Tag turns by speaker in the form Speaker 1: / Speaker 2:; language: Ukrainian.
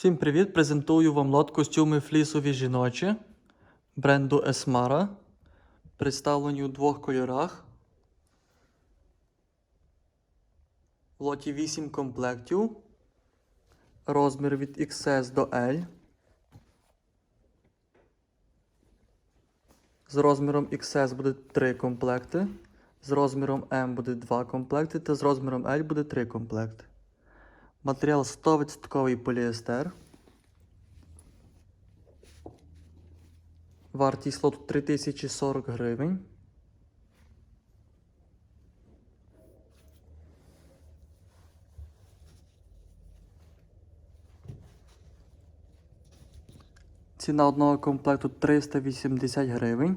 Speaker 1: Всім привіт! Презентую вам лот костюми флісові жіночі бренду Esmara. Представлені у двох кольорах. В лоті 8 комплектів. Розмір від XS до L. З розміром XS буде 3 комплекти. З розміром M буде 2 комплекти. Та з розміром L буде 3 комплекти. Матеріал 100% поліестер. Вартість лоту 3040 гривень. Ціна одного комплекту 380 гривень.